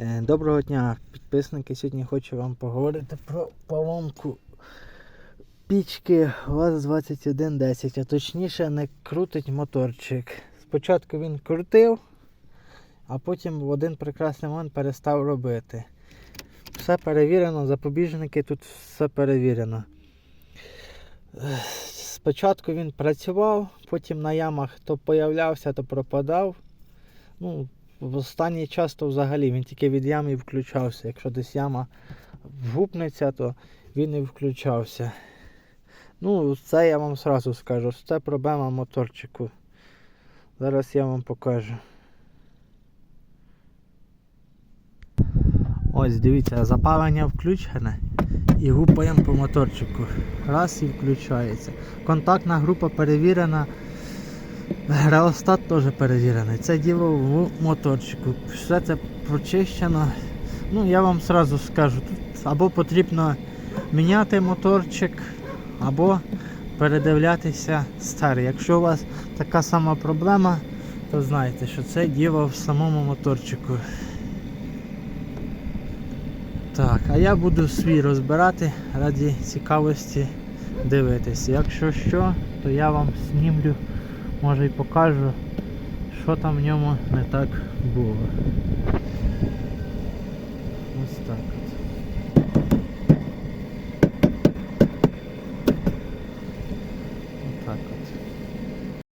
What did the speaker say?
Е, Доброго дня, підписники. Сьогодні хочу вам поговорити про поломку пічки ВАЗ-2110, а точніше не крутить моторчик. Спочатку він крутив, а потім в один прекрасний момент перестав робити. Все перевірено, запобіжники тут все перевірено. Е, Спочатку він працював, потім на ямах то появлявся, то пропадав. Ну, в останній час то взагалі він тільки від ями включався. Якщо десь яма вгупнеться, то він і включався. Ну, це я вам сразу скажу. Це проблема моторчику. Зараз я вам покажу. Ось дивіться, запалення включене і гупаємо по моторчику. Раз і включається. Контактна група перевірена. Реостат теж перевірений. Це діло в моторчику. Все це прочищено. Ну, я вам сразу скажу, тут або потрібно міняти моторчик, або передивлятися старий. Якщо у вас така сама проблема, то знайте, що це діло в самому моторчику. Так, а я буду свій розбирати раді цікавості дивитися. Якщо що, то я вам знімлю може і покажу, що там в ньому не так було. Ось так от.